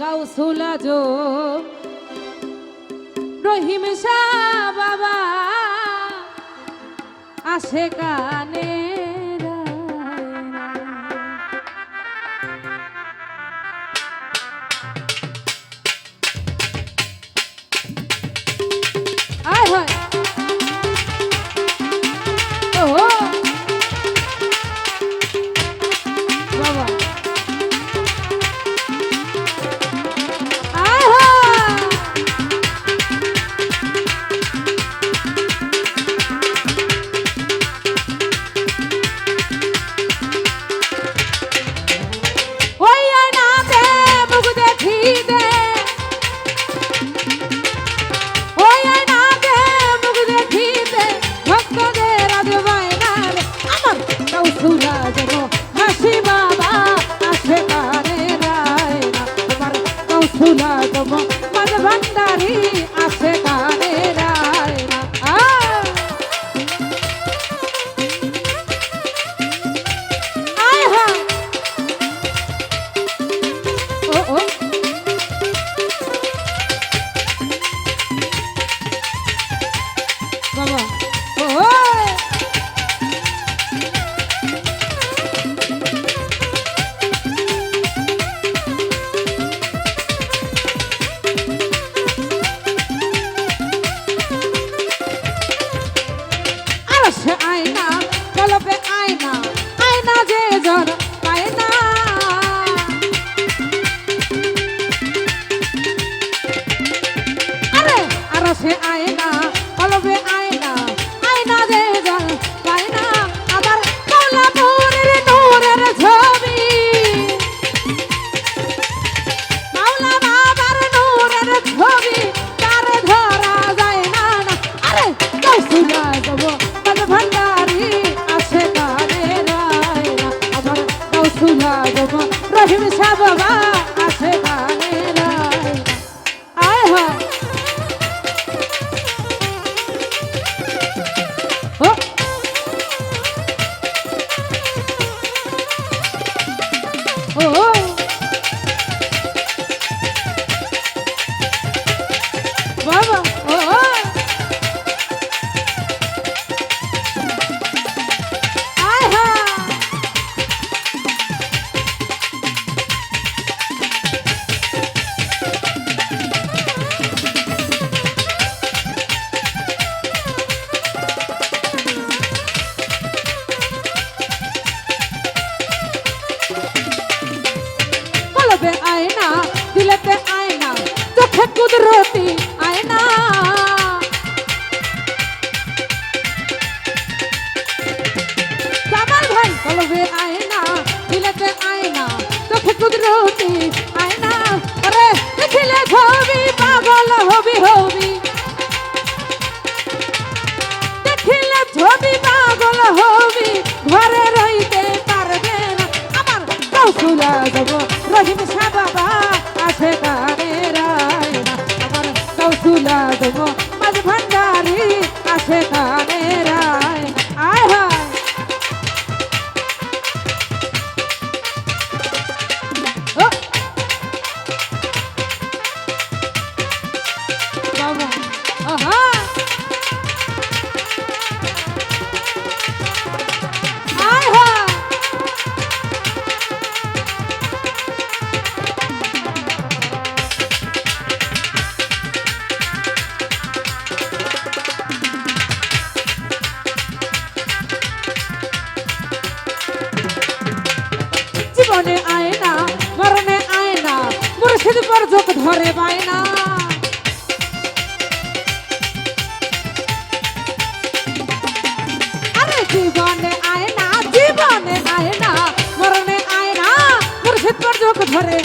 গাউসুলা জো। রহিম শাহ বাবা আসে কানে। কুদরতি আয়না। জামাল ভাই কলবে আয়না, দিলেতে আয়না। চোখ কুদরতি আয়না। রে দেখিলে ছবি পাগল হবি হবি মনে আয়না মরণে আয় মুর্শিদ পর যোগ ধরে বায়না আরে জীবনে আয়না জীবনে আয়না মরণে আয় মুর্শিদ পর যোগ ধরে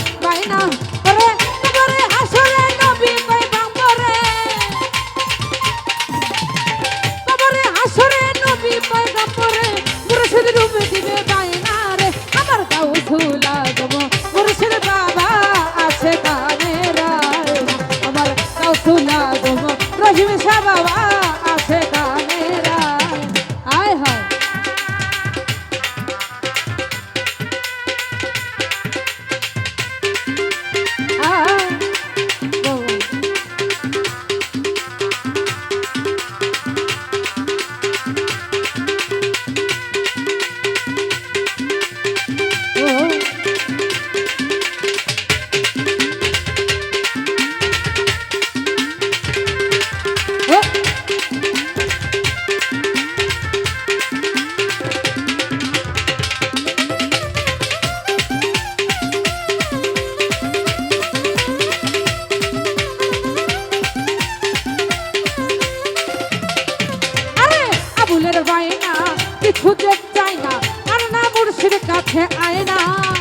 আয়না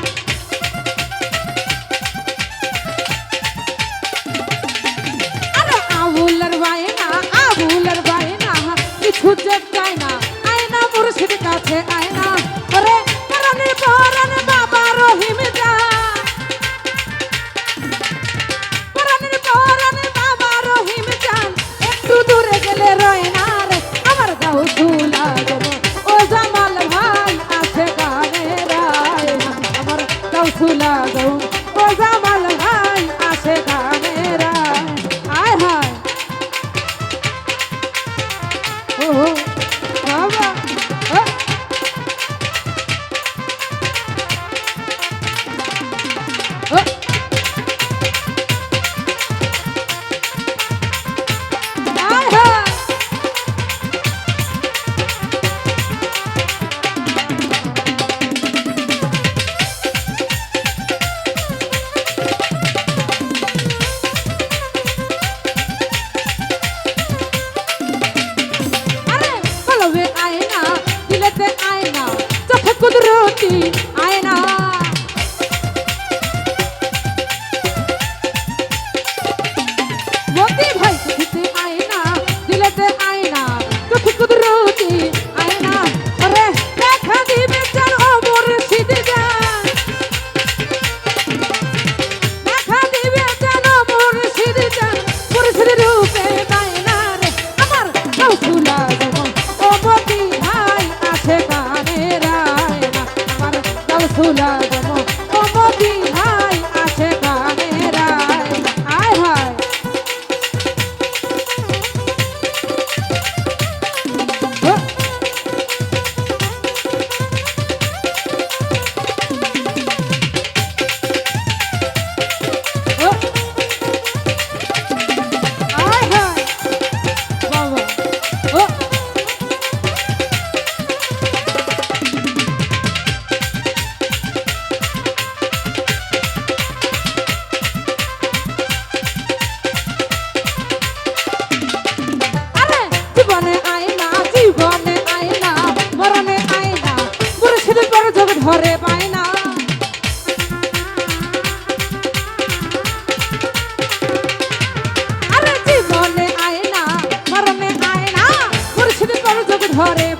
ধরে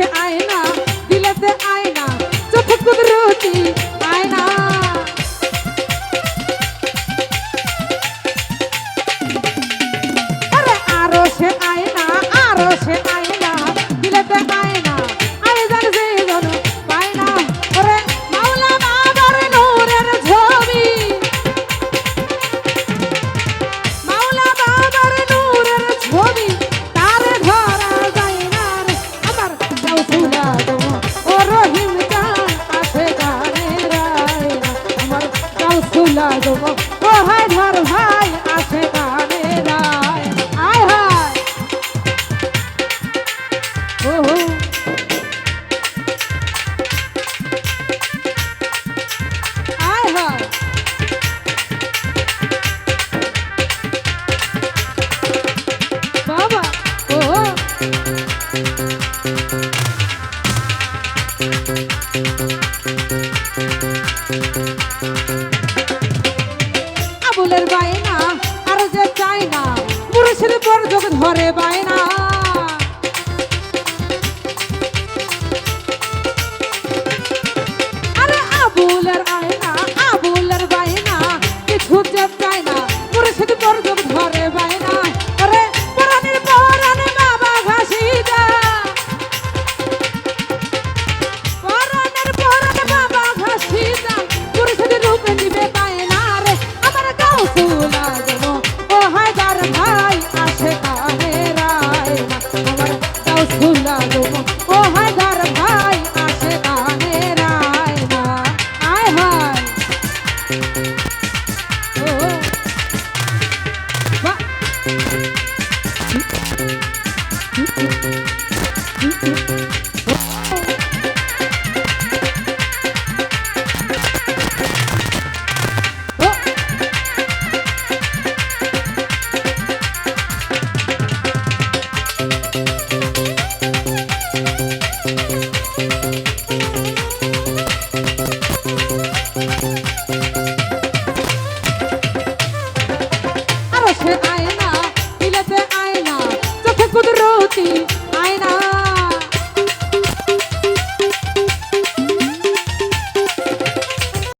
চোখে আয়না দিলেতে আয়না চোখে কুদরতি আবুলের বায়না আর যে চায় না পুরুষের পর যখন ধরে বায়না।